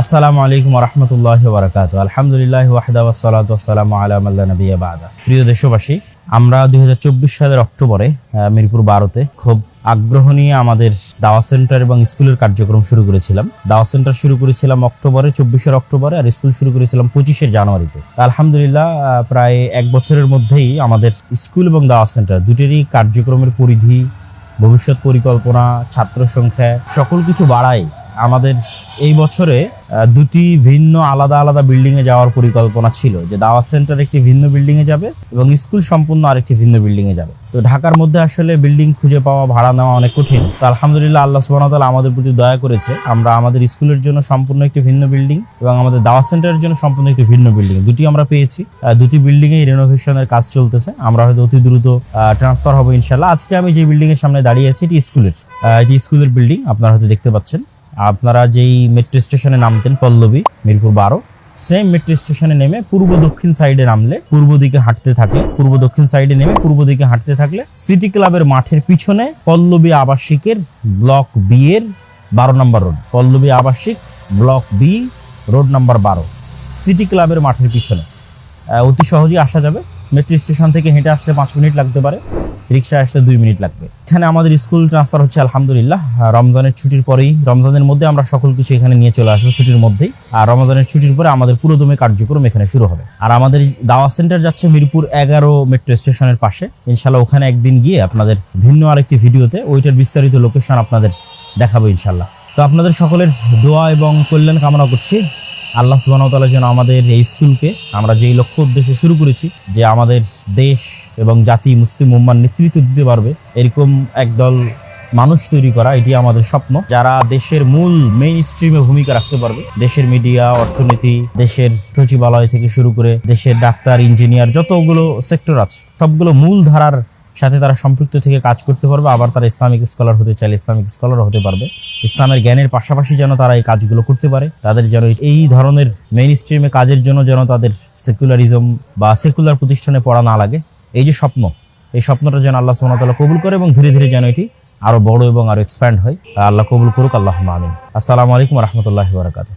আসসালামু আলাইকুম রহমতুল্লাহ আলহামদুলিল্লাহ ওয়াহদা ওয়াসালাত ওয়াসালাম আলাম আল্লাহ বাদা। প্রিয় দেশবাসী, আমরা দুই হাজার চব্বিশ সালের অক্টোবরে মিরপুর বারোতে খুব আগ্রহ নিয়ে আমাদের দাওয়া সেন্টার এবং স্কুলের কার্যক্রম শুরু করেছিলাম। দাওয়া সেন্টার শুরু করেছিলাম অক্টোবরে, চব্বিশের অক্টোবরে, আর স্কুল শুরু করেছিলাম পঁচিশের জানুয়ারিতে। আলহামদুলিল্লাহ প্রায় এক বছরের মধ্যেই আমাদের স্কুল এবং দাওয়া সেন্টার দুটেরই কার্যক্রমের পরিধি, ভবিষ্যৎ পরিকল্পনা, ছাত্র সংখ্যা, সকল কিছু বাড়ায়। আমাদের এই বছরে দুটি ভিন্ন আলাদা আলাদা বিল্ডিং এ যাওয়ার পরিকল্পনা ছিল, যে দাওয়াত সেন্টার একটি ভিন্ন বিল্ডিং এ যাবে এবং স্কুল সম্পূর্ণ আরেকটি ভিন্ন বিল্ডিং এ যাবে। তো ঢাকার মধ্যে আসলে বিল্ডিং খুঁজে পাওয়া, ভাড়া নেওয়া অনেক কঠিন। তো আলহামদুলিল্লাহ আল্লাহ তাআলা আমাদের প্রতি দয়া করেছে। আমরা আমাদের স্কুলের জন্য সম্পূর্ণ একটি ভিন্ন বিল্ডিং এবং আমাদের দাওয়াত সেন্টারের জন্য সম্পূর্ণ একটি ভিন্ন বিল্ডিং দুটি আমরা পেয়েছি। দুটি বিল্ডিং এ রেনোভেশনের কাজ চলতেছে। আমরা হয়তো অতি দ্রুত ট্রান্সফার হব ইনশাল্লাহ আজকে আমি যে বিল্ডিং এর সামনে দাঁড়িয়ে আছি, এটি স্কুলের যে স্কুলের বিল্ডিং আপনারা হয়তো দেখতে পাচ্ছেন। আপনারা যেই মেট্রো স্টেশনে নামতেন, পল্লবী, মিরপুর বারো সেম মেট্রো স্টেশনে নেমে পূর্ব দক্ষিণ সাইডে নামলে, পূর্ব দিকে হাঁটতে থাকলে, পূর্ব দক্ষিণ সাইডে নেমে পূর্ব দিকে হাঁটতে থাকলে সিটি ক্লাবের মাঠের পিছনে পল্লবী আবাসিকের ব্লক বি এর বারো নম্বর রোড পল্লবী আবাসিক ব্লক বি রোড নাম্বার বারো সিটি ক্লাবের মাঠের পিছনে। অতি সহজেই আসা যাবে। মেট্রো স্টেশন থেকে হেঁটে আসলে পাঁচ মিনিট লাগতে পারে। রিক্সা আসতে দুই মিনিট লাগবে। এখানে আমাদের স্কুল ট্রান্সফার হচ্ছে আলহামদুলিল্লাহ। রমজানের ছুটির পরেই, রমজানের মধ্যে আমরা সকল কিছু এখানে নিয়ে চলে আসব ছুটির মধ্যেই। আর রমজানের ছুটির পরে আমাদের পুরোদমে কার্যক্রম এখানে শুরু হবে। আর আমাদের দাওয়া সেন্টার যাচ্ছে মিরপুর এগারো মেট্রো স্টেশনের পাশে। ইনশাল্লাহ ওখানে একদিন গিয়ে আপনাদের ভিন্ন আরেকটি ভিডিওতে ওইটার বিস্তারিত লোকেশন আপনাদের দেখাবো ইনশাল্লাহ। তো আপনাদের সকলের দোয়া এবং কল্যাণ কামনা করছি। আল্লাহ সুবাহতালা যেন আমাদের এই স্কুলকে আমরা যেই লক্ষ্য উদ্দেশ্যে শুরু করেছি যে আমাদের দেশ এবং জাতি, মুসলিম উম্মার নেতৃত্ব দিতে পারবে, এরকম একদল মানুষ তৈরি করা এটি আমাদের স্বপ্ন। যারা দেশের মূল মেইন স্ট্রিমে ভূমিকা রাখতে পারবে, দেশের মিডিয়া অর্থনীতি, দেশের সচিবালয় থেকে শুরু করে দেশের ডাক্তার ইঞ্জিনিয়ার যতগুলো সেক্টর আছে, সবগুলো মূল ধারার সাথে তারা সম্পৃক্ত থেকে কাজ করতে পারবে, আবার তারা ইসলামিক স্কলার হতে চাইলে ইসলামিক স্কলার হতে পারবে। ইসলামের জ্ঞানের পাশাপাশি যেন তারা এই কাজগুলো করতে পারে, তাদের যেন এই ধরনের মেইন স্ট্রিমে কাজের জন্য যেন তাদের সেকুলারিজম বা সেকুলার প্রতিষ্ঠানে পড়া না লাগে। এই যে স্বপ্ন, এই স্বপ্নটা যেন আল্লাহ সুবহানাহু কবুল করে এবং ধীরে ধীরে যেন এটি আরও বড় এবং আরও এক্সপ্যান্ড হয়। আল্লাহ কবুল করুক আল্লাহ আমিন। আসসালামু আলাইকুম রহমতুল্লাহ বারকাত